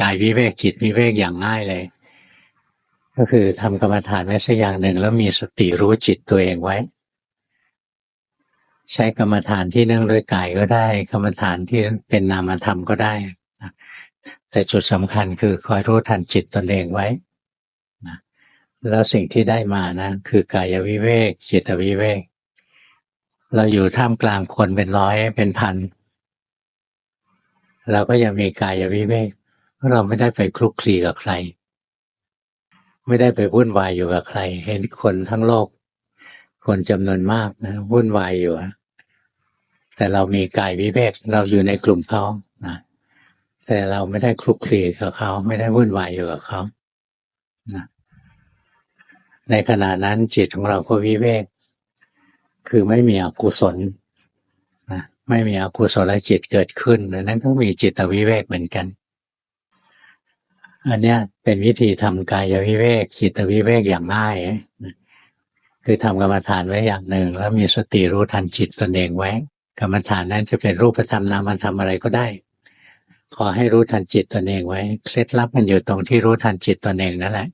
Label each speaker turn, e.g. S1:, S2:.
S1: กายวิเวกจิตวิเวกอย่างง่ายเลย ก็คือทำกรรมฐานไว้สักอย่างหนึ่งแล้วมีสติรู้จิตตัวเองไว้ ใช้กรรมฐานที่เนื่องด้วยกายก็ได้ กรรมฐานที่เป็นนามธรรมก็ได้แต่จุดสำคัญคือคอยรู้ทันจิตตนเองไว้นะแล้วสิ่งที่ได้มานะคือกายวิเวกจิตวิเวก เราอยู่ท่ามกลางคนเป็นร้อยเป็นพันเราก็ยังมีกายวิเวก เราไม่ได้ไปคลุกคลีกับใคร ไม่ได้ไปวุ่นวายอยู่กับใคร เห็นคนทั้งโลก คนจำนวนมากนะวุ่นวายอยู่แต่เรามีกายวิเวกเราอยู่ในกลุ่มเขานะแต่เราไม่ได้คลุกคลีกับเขา ไม่ได้วุ่นวายอยู่กับเขานะในขณะนั้นจิตของเราก็วิเวก คือไม่มีอกุศลนะไม่มีอกุศลจิตเกิดขึ้นดังนั้นก็มีจิตวิเวกเหมือนกัน อันเนี้ยเป็นวิธีทำกายวิเวกจิตวิเวกอย่างง่าย คือทำกรรมฐานไว้อย่างหนึ่ง แล้วมีสติรู้ทันจิตตนเองไว้ กรรมฐานนั้นจะเป็นรูปธรรมนามธรรมอะไรก็ได้ ขอให้รู้ทันจิตตนเองไว้เคล็ดลับมันอยู่ตรงที่รู้ทันจิตตนเองนั่นแหละ